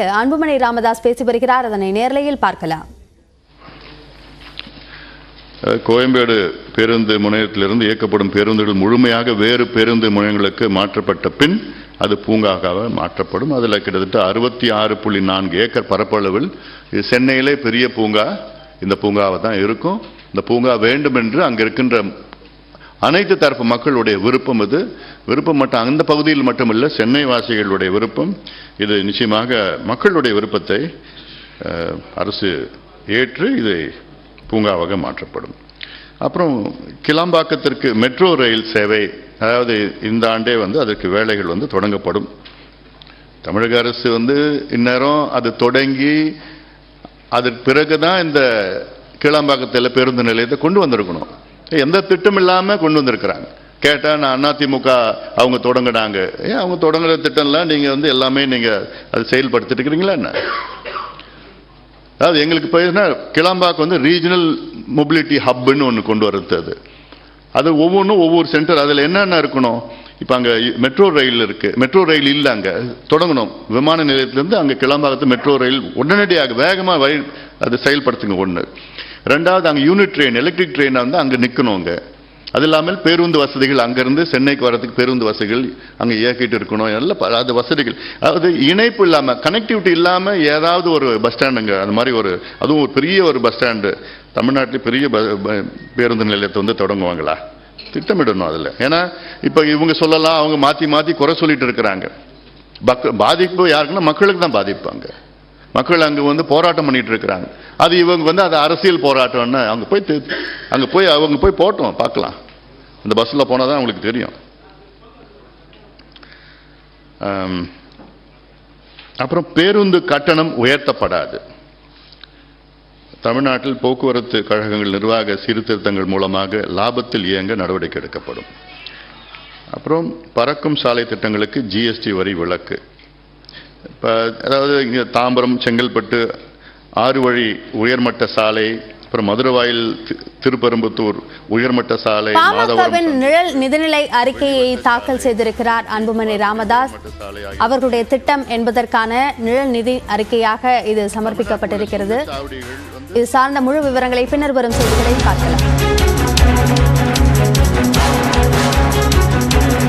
அன்புமணி ராமதாஸ் பேசி வருகிறார். அதனை நேரலையில் பார்க்கலாம். கோயம்பேடு பேருந்து முனையத்திலிருந்து இயக்கப்படும் பேருந்துகள் முழுமையாக வேறு பேருந்து முனையங்களுக்கு மாற்றப்பட்ட பின் அது பூங்காக மாற்றப்படும். அதில் கிட்டத்தட்ட அறுபத்தி ஆறு புள்ளி நான்கு ஏக்கர் பரப்பளவில் இது சென்னையிலே பெரிய பூங்கா. இந்த பூங்காவை தான் இருக்கும். இந்த பூங்கா வேண்டும் என்று அங்கே இருக்கின்ற அனைத்து தரப்பு மக்களுடைய விருப்பம் இது. விருப்பம் மட்டும் அந்த பகுதியில் மட்டுமல்ல சென்னை வாசிகளுடைய விருப்பம். இது நிச்சயமாக மக்களுடைய விருப்பத்தை அரசு ஏற்று இதை பூங்காவாக மாற்றப்படும். அப்புறம் கிளாம்பாக்கத்திற்கு மெட்ரோ ரயில் சேவை அதாவது இந்த ஆண்டே வந்து அதற்கு வேலைகள் வந்து தொடங்கப்படும். தமிழக அரசு வந்து இந்நேரம் அது தொடங்கி அதற்கு பிறகுதான் இந்த கீழாம்பாக்கத்தில் பேருந்து நிலையத்தை கொண்டு வந்திருக்கணும். எந்த திட்டம் இல்லாம கொண்டு வந்திருக்கிறாங்க. கேட்டா நான் அதிமுக அவங்க தொடங்கினாங்க. ஏன் அவங்க தொடங்குற திட்டம்லாம் நீங்க வந்து எல்லாமே நீங்க அது செயல்படுத்திட்டு இருக்கிறீங்களா என்ன? அதாவது எங்களுக்கு போயிருந்தா கிளம்பாக்கு வந்து ரீஜனல் மொபிலிட்டி ஹப்னு ஒன்று கொண்டு வரது அது. அது ஒவ்வொன்றும் ஒவ்வொரு சென்டர் அதில் என்னென்ன இருக்கணும்? இப்போ அங்கே மெட்ரோ ரயில் இருக்குது மெட்ரோ ரயில் இல்லை அங்கே. தொடங்கணும். விமான நிலையத்திலேருந்து அங்கே கிளம்பாகத்து மெட்ரோ ரயில் உடனடியாக வேகமாக வழி அது செயல்படுத்துங்க ஒன்று ரெண்டாவது அங்கே யூனிட் ட்ரெயின் எலக்ட்ரிக் ட்ரெயினாக வந்து அங்கே நிற்கணும் அங்கே. அது இல்லாமல் பேருந்து வசதிகள் அங்கேருந்து சென்னைக்கு வரதுக்கு பேருந்து வசதிகள் அங்கே இயக்கிட்டு இருக்கணும். நல்ல அது வசதிகள். அதாவது இணைப்பு இல்லாமல் கனெக்டிவிட்டி இல்லாமல் ஏதாவது ஒரு பஸ் ஸ்டாண்டுங்க அந்த மாதிரி ஒரு அதுவும் ஒரு பெரிய ஒரு பஸ் ஸ்டாண்டு தமிழ்நாட்டில் பெரிய ப- ப- பேருந்து நிலையத்தை வந்து தொடங்குவாங்களா? திட்டமிடணும் அதில். ஏன்னா இப்போ இவங்க சொல்லலாம் அவங்க மாற்றி மாற்றி குறை சொல்லிட்டு இருக்கிறாங்க. பக் பாதிப்பு யாருக்குன்னா மக்களுக்கு தான் பாதிப்பாங்க மக்கள் அங்கே வந்து போராட்டம் பண்ணிட்டு இருக்கிறாங்க அது இவங்க வந்து அது அரசியல் போராட்டம்னு அங்கே போய் அங்கே போய் அவங்க போய் போட்டோம் பார்க்கலாம். அந்த பஸ்ஸில் போனால் தான் அவங்களுக்கு தெரியும். அப்புறம் பேருந்து கட்டணம் உயர்த்தப்படாது. தமிழ்நாட்டில் போக்குவரத்து கழகங்கள் நிர்வாக சீர்திருத்தங்கள் மூலமாக லாபத்தில் இயங்க நடவடிக்கை எடுக்கப்படும். அப்புறம் பறக்கும் சாலை திட்டங்களுக்கு ஜிஎஸ்டி வரி விலக்கு. இப்போ அதாவது இங்கே தாம்பரம் செங்கல்பட்டு ஆறு வழி உயர்மட்ட சாலை அப்புறம் மதுரவாயில் திருப்பெரும்புத்தூர் உயர்மட்ட சாலை பாமகவின் நிழல் நிதிநிலை அறிக்கையை தாக்கல் செய்திருக்கிறார் அன்புமணி ராமதாஸ். அவர்களுடைய திட்டம் என்பதற்கான நிழல் நிதி அறிக்கையாக இது சமர்ப்பிக்கப்பட்டிருக்கிறது. இது சார்ந்த முழு விவரங்களை பின்னர் வரும் செய்திகளில் பார்க்கலாம்.